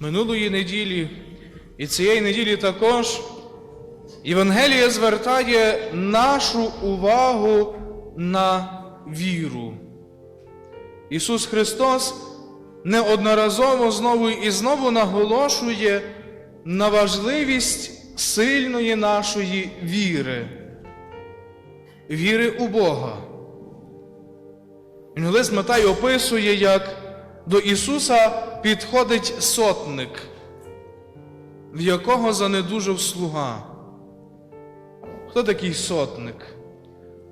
Минулої неділі і цієї неділі також Євангелія звертає нашу увагу на віру. Ісус Христос неодноразово знову і знову наголошує на важливість сильної нашої віри, віри у Бога. Інглис Матай описує, як до Ісуса підходить сотник, в якого занедужав слуга. Хто такий сотник?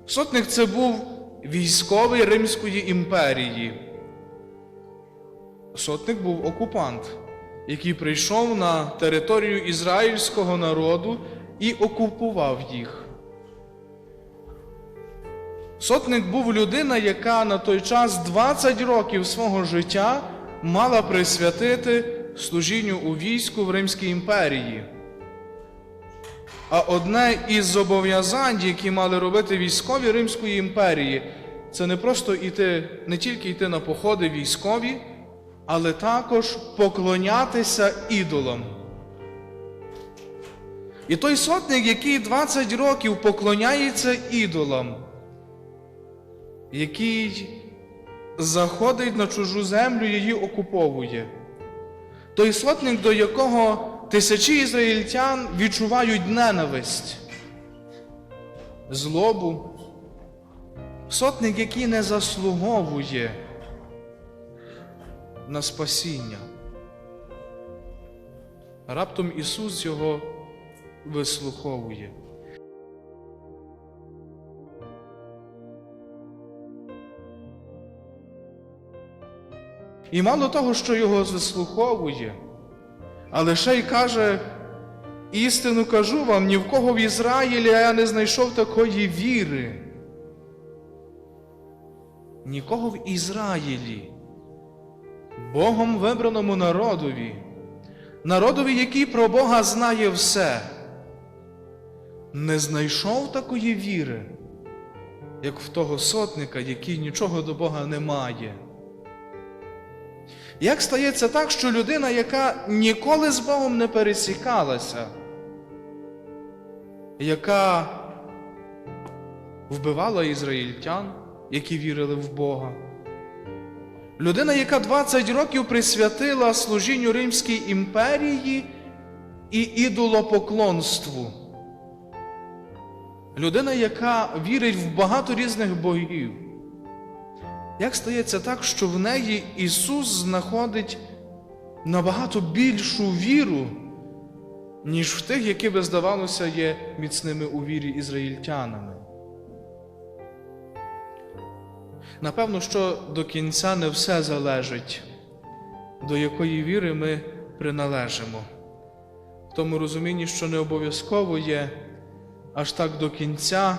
Сотник це був військовий Римської імперії. Сотник був окупант, який прийшов на територію ізраїльського народу і окупував їх. Сотник був людина, яка на той час 20 років свого життя мала присвятити служінню у війську в Римській імперії. А одне із зобов'язань, які мали робити військові Римської імперії, це не просто йти, не тільки йти на походи військові, але також поклонятися ідолам. І той сотник, який 20 років поклоняється ідолам, який заходить на чужу землю, її окуповує. Той сотник, до якого тисячі ізраїльтян відчувають ненависть, злобу, сотник, який не заслуговує на спасіння. Раптом Ісус його вислуховує. І мало того, що його заслуховує, але ще й каже, істину кажу вам, ні в кого в Ізраїлі я не знайшов такої віри. Нікого в Ізраїлі, Богом вибраному народові, народові, який про Бога знає все, не знайшов такої віри, як в того сотника, який нічого до Бога не має. Як стається так, що людина, яка ніколи з Богом не пересікалася, яка вбивала ізраїльтян, які вірили в Бога, людина, яка 20 років присвятила служінню Римській імперії і ідолопоклонству, людина, яка вірить в багато різних богів. Як стається так, що в неї Ісус знаходить набагато більшу віру, ніж в тих, які би здавалося є міцними у вірі ізраїльтянами? Напевно, що до кінця не все залежить, до якої віри ми приналежимо. В тому розумінні, що не обов'язково є аж так до кінця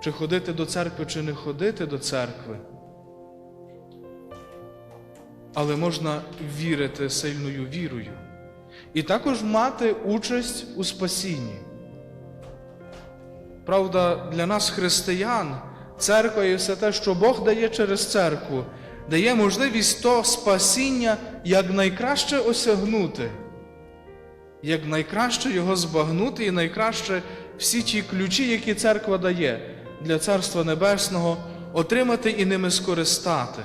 чи ходити до церкви, чи не ходити до церкви. Але можна вірити сильною вірою і також мати участь у спасінні. Правда, для нас, християн, церква і все те, що Бог дає через церкву, дає можливість то спасіння якнайкраще осягнути, як найкраще його збагнути і найкраще всі ті ключі, які церква дає для Царства Небесного, отримати і ними скористати.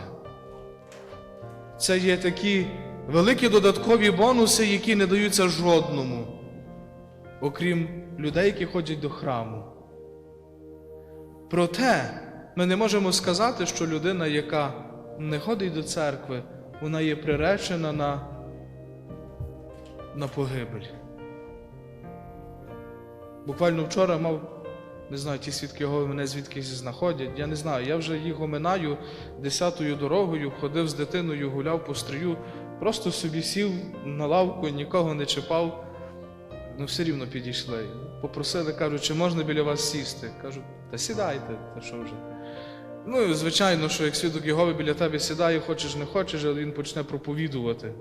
Це є такі великі додаткові бонуси, які не даються жодному, окрім людей, які ходять до храму. Проте ми не можемо сказати, що людина, яка не ходить до церкви, вона є приречена на, на погибель. Буквально вчора мав не знаю, ті свідки його мене звідкись знаходять. Я не знаю. Я вже їх оминаю десятою дорогою, ходив з дитиною, гуляв по стрію, просто собі сів на лавку, нікого не чіпав. Ну, все рівно підійшли. Попросили, кажуть, чи можна біля вас сісти. Кажуть, та сідайте, та що вже. Ну, звичайно, що як свідок Єгови біля тебе сідає, хочеш не хочеш, але він почне проповідувати.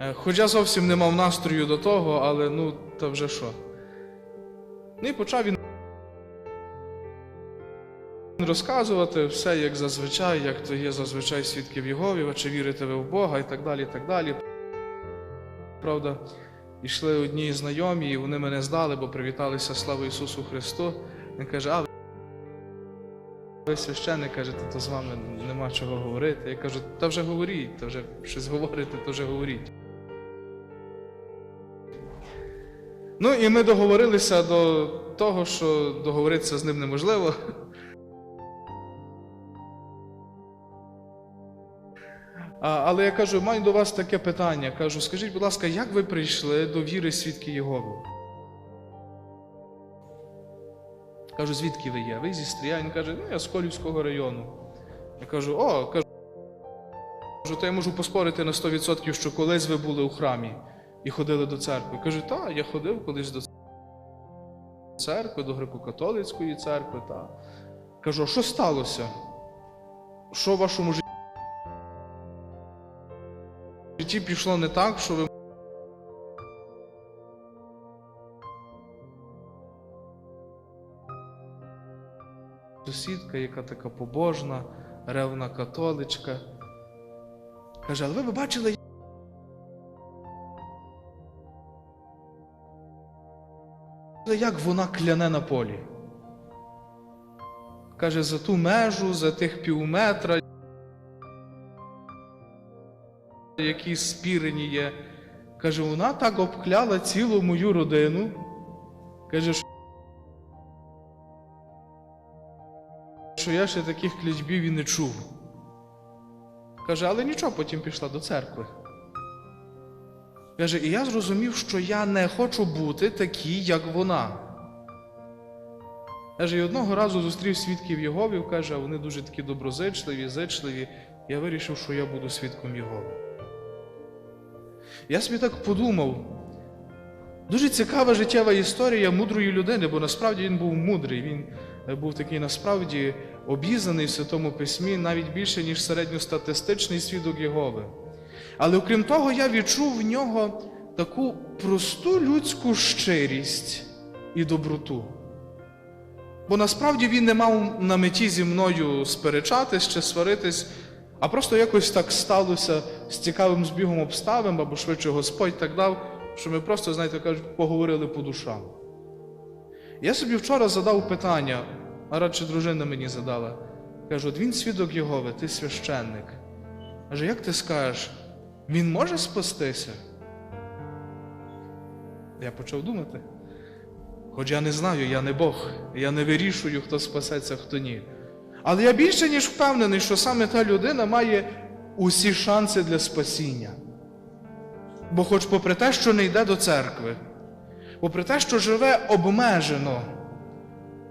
Е, Хоча зовсім не мав настрою до того, але ну, та вже що. Ну і почав він розказувати все як зазвичай, як то є зазвичай свідків Єговів, а чи вірите ви в Бога і так далі. і так далі. Правда, йшли одні знайомі, і вони мене здали, бо привіталися слава Ісусу Христу. Він каже, а ви священник, каже, то з вами нема чого говорити. Я кажу, та вже говоріть, та вже щось говорите, то вже говоріть. Ну і ми договорилися до того, що договоритися з ним неможливо. А, але я кажу, маю до вас таке питання. Кажу, скажіть, будь ласка, як ви прийшли до віри свідки Єгови? Кажу, звідки ви є? Ви зі Стрія? Він каже, ну я з Колівського району. Я кажу, о, кажу, то я можу поспорити на 100%, що колись ви були у храмі і ходили до церкви. Кажу, так, я ходив колись до церкви, до греко-католицької церкви. Та. Кажу, а що сталося? Що в вашому житті? пішло не так, що ви сусідка, яка така побожна, ревна католичка. Каже, але ви бачили. Як вона кляне на полі? Каже, за ту межу, за тих півметра, які спірені є. Каже, вона так обкляла цілу мою родину. Каже, що я ще таких клячбів і не чув. Каже, але нічого, потім пішла до церкви. Каже, і я зрозумів, що я не хочу бути такий, як вона. Каже, і одного разу зустрів свідків Єговів, каже, а вони дуже такі доброзичливі, зичливі. Я вирішив, що я буду свідком Єгови. Я собі так подумав. Дуже цікава життєва історія мудрої людини, бо насправді він був мудрий. Він е, був такий насправді обізнаний в Святому Письмі навіть більше, ніж середньостатистичний свідок Єгови. Але окрім того, я відчув в нього таку просту людську щирість і доброту. Бо насправді він не мав на меті зі мною сперечатись чи сваритись, а просто якось так сталося з цікавим збігом обставин, або швидше Господь так дав, що ми просто, знаєте, кажуть, поговорили по душам. Я собі вчора задав питання, а радше дружина мені задала. Кажу, от він свідок Єгови, ти священник. Каже, як ти скажеш, він може спастися? Я почав думати. Хоч я не знаю, я не Бог, я не вирішую, хто спасеться, хто ні. Але я більше ніж впевнений, що саме та людина має усі шанси для спасіння. Бо, хоч попри те, що не йде до церкви, попри те, що живе обмежено,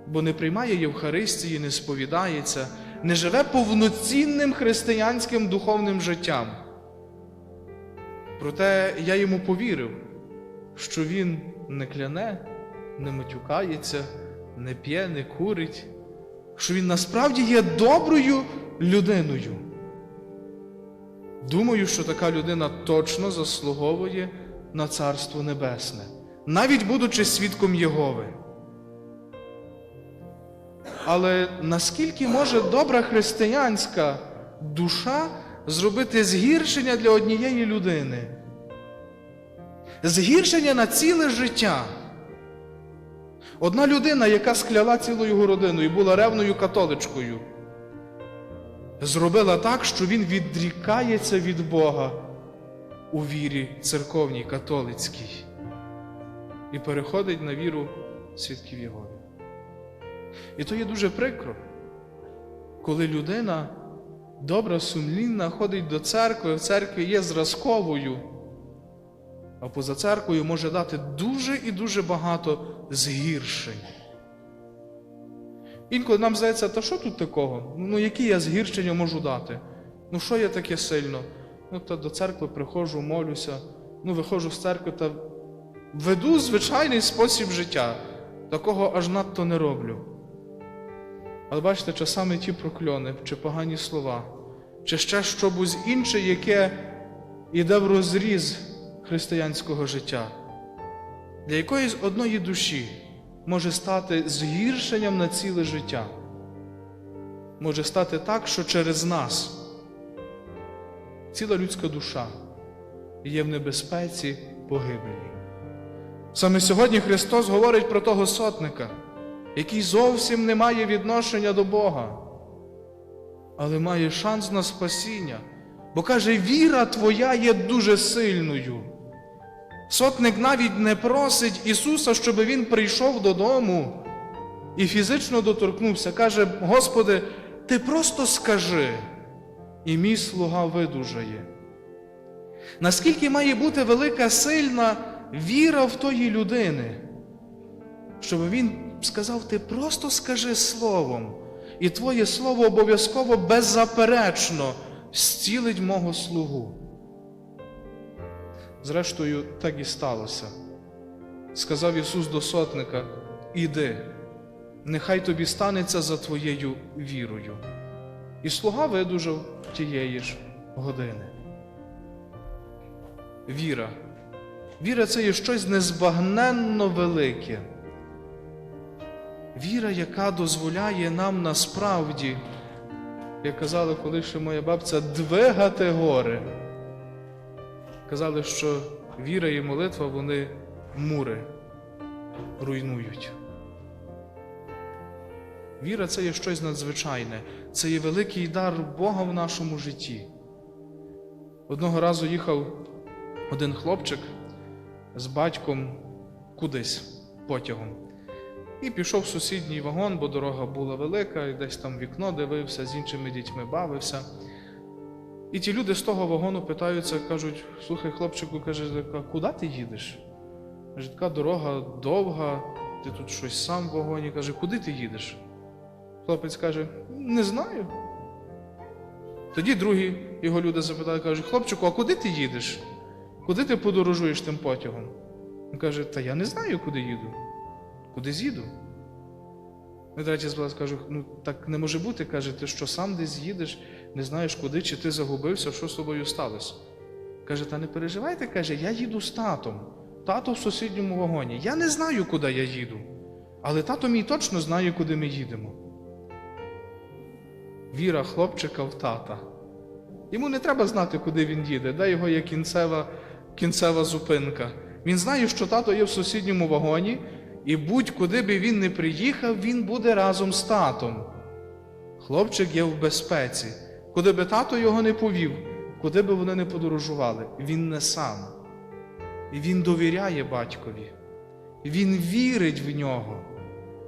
бо не приймає Євхаристії, не сповідається, не живе повноцінним християнським духовним життям. Проте я йому повірив, що він не кляне, не матюкається, не п'є, не курить, що він насправді є доброю людиною. Думаю, що така людина точно заслуговує на Царство Небесне, навіть будучи свідком Єгови. Але наскільки може добра християнська душа зробити згіршення для однієї людини? Згіршення на ціле життя. Одна людина, яка скляла цілу його родину і була ревною католичкою, зробила так, що він відрікається від Бога у вірі церковній католицькій і переходить на віру свідків Єгови. І то є дуже прикро, коли людина добра, сумлінна, ходить до церкви, в церкві є зразковою, а поза церквою може дати дуже і дуже багато згіршень. Інколи нам здається, та що тут такого? Ну, які я згіршення можу дати? Ну, що я таке сильно? Ну, та до церкви приходжу, молюся, ну, виходжу з церкви та веду звичайний спосіб життя. Такого аж надто не роблю. Але бачите, часами ті прокльони, чи погані слова, чи ще щось інше, яке йде в розріз християнського життя, для якоїсь одної душі може стати згіршенням на ціле життя. може стати так, що через нас ціла людська душа є в небезпеці погибелі. Саме сьогодні Христос говорить про того сотника, який зовсім не має відношення до Бога, але має шанс на спасіння, бо каже, віра твоя є дуже сильною. Сотник навіть не просить Ісуса, щоб Він прийшов додому і фізично доторкнувся. Каже, Господи, Ти просто скажи, і мій слуга видужає. Наскільки має бути велика сильна віра в тої людини, щоб він сказав, ти просто скажи словом, і твоє слово обов'язково беззаперечно зцілить мого слугу. Зрештою, так і сталося. Сказав Ісус до сотника: Іди, нехай тобі станеться за твоєю вірою. І слуга видужав тієї ж години. Віра. Віра це є щось незбагненно велике. Віра, яка дозволяє нам насправді, як казала колись ще моя бабця, двигати гори. Казали, що віра і молитва вони мури руйнують. Віра це є щось надзвичайне, це є великий дар Бога в нашому житті. Одного разу їхав один хлопчик з батьком кудись потягом. І пішов в сусідній вагон, бо дорога була велика, і десь там вікно дивився, з іншими дітьми бавився. І ті люди з того вагону питаються, кажуть: слухай, хлопчику, каже, куди ти їдеш? Каже, така дорога довга, ти тут щось сам в вагоні. Каже, куди ти їдеш? Хлопець каже, не знаю. Тоді другі його люди запитали, кажуть, хлопчику, а куди ти їдеш? Куди ти подорожуєш тим потягом? Він каже, та я не знаю, куди їду. Куди з'їду? І третій з вас каже, ну так не може бути, каже, ти що сам десь їдеш, не знаєш куди, чи ти загубився, що з тобою сталося. Каже, та не переживайте, каже, я їду з татом. Тато в сусідньому вагоні. Я не знаю, куди я їду. Але тато мій точно знає, куди ми їдемо. Віра хлопчика в тата. Йому не треба знати, куди він їде, де його є кінцева, кінцева зупинка. Він знає, що тато є в сусідньому вагоні, і будь-куди би він не приїхав, він буде разом з татом. Хлопчик є в безпеці. Куди би тато його не повів, куди би вони не подорожували, він не сам. Він довіряє батькові. Він вірить в нього.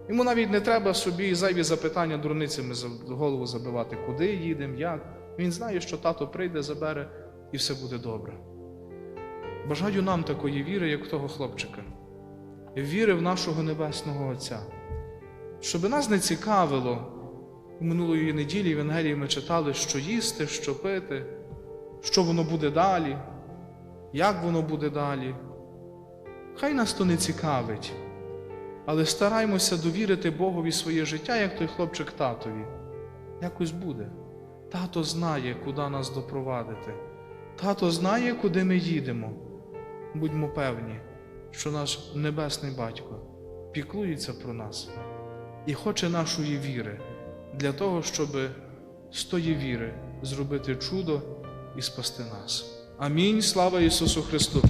Йому навіть не треба собі зайві запитання дурницями за голову забивати, куди їдемо, як. Він знає, що тато прийде, забере і все буде добре. Бажаю нам такої віри, як того хлопчика, віри в нашого Небесного Отця. Щоб нас не цікавило, минулої неділі в Євангелії ми читали, що їсти, що пити, що воно буде далі, як воно буде далі. Хай нас то не цікавить, але стараймося довірити Богові своє життя, як той хлопчик татові. Якось буде. Тато знає, куди нас допровадити. Тато знає, куди ми їдемо. Будьмо певні, що наш Небесний Батько піклується про нас і хоче нашої віри для того, щоб з тої віри зробити чудо і спасти нас. Амінь. Слава Ісусу Христу!